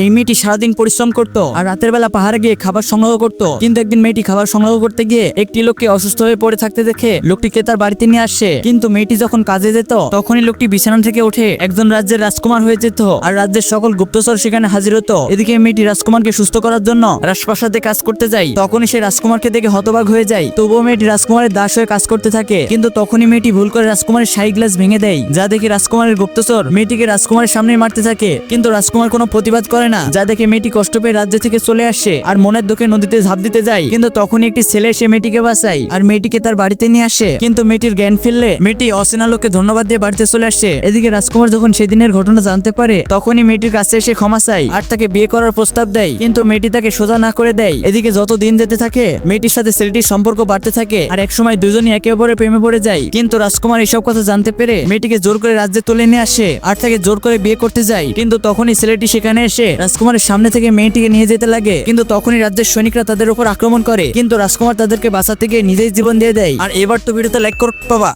এই মেয়েটি সারাদিন পরিশ্রম করত আর রাতের বেলা পাহাড়ে গিয়ে খাবার সংগ্রহ করত। কিন্তু একদিন মেয়েটি খাবার সংগ্রহ করতে গিয়ে একটি লোককে অসুস্থ হয়ে পড়ে থাকতে দেখে লোকটিকে তার বাড়িতে নিয়ে আসে। কিন্তু মেয়েটি যখন কাজে যেত, তখনই লোকটি বিছানা থেকে উঠে একজন রাজ্যের রাজকুমার হয়ে যেত আর রাজ্যের সকল গুপ্তচর সেখানে হাজির হতো। এদিকে মেয়েটি রাজকুমারকে সুস্থ করার জন্য রাজপ্রাসাদে কাজ করতে যায়। তখনই সে রাজকুমারকে দেখে হতবাক হয়ে যায়। তবুও মেয়েটি রাজকুমারের দাস হয়ে কাজ করতে থাকে। কিন্তু তখনই মেয়েটি ভুল করে রাজকুমারের শাহী গ্লাস ভেঙে দেয়। যা দেখে রাজকুমারের গুপ্তচর মেয়েটিকে রাজকুমারের সামনে মারতে থাকে। কিন্তু রাজকুমার কোনো প্রতিবাদ করে না, যা দেখে মেয়েটি কষ্ট পেয়ে রাজ্য থেকে চলে আসে আর মনের দুঃখে নদীতে ঝাঁপ দিতে যায়। কিন্তু তখনই একটি ছেলে সে মেয়েটিকে বাঁচায় আর মেয়েটিকে তার বাড়িতে নিয়ে আসে। কিন্তু মেয়েটির জ্ঞান ফিরলে মেয়েটি অচেনা লোককে ধন্যবাদ দিয়ে বাড়িতে চলে আসে। এদিকে রাজকুমার যখন সেদিনের ঘটনা জানতে পারে, তখনই মেয়েটির কাছে এসে ক্ষমা চাই আর তাকে বিয়ে করার প্রস্তাব দেয়। কিন্তু মেয়েটি তাকে সোজা না করে দেয়। এদিকে যত দিন যেতে থাকে, মেয়েটির সাথে ছেলেটির সম্পর্ক বাড়তে থাকে আর একসময় দুজনই একে অপরের প্রেমে পড়ে যায়। কিন্তু রাজকুমার এসব কথা জানতে পেরে মেয়েটিকে জোর করে রাজ্যে তুলে নিয়ে আসে আর তাকে জোর করে বিয়ে করতে যায়। কিন্তু তখনই ছেলেটি সেখানে এসে রাজকুমারের সামনে থেকে মেয়েটিকে নিয়ে যেতে লাগে। কিন্তু তখনই রাজ্যের সৈনিকরা তাদের উপর আক্রমণ করে। কিন্তু রাজকুমার তাদেরকে বাঁচাতে গিয়ে নিজেই জীবন দিয়ে দেয়। আর এবার তো ভিডিওতে লাইক কর, বাবা।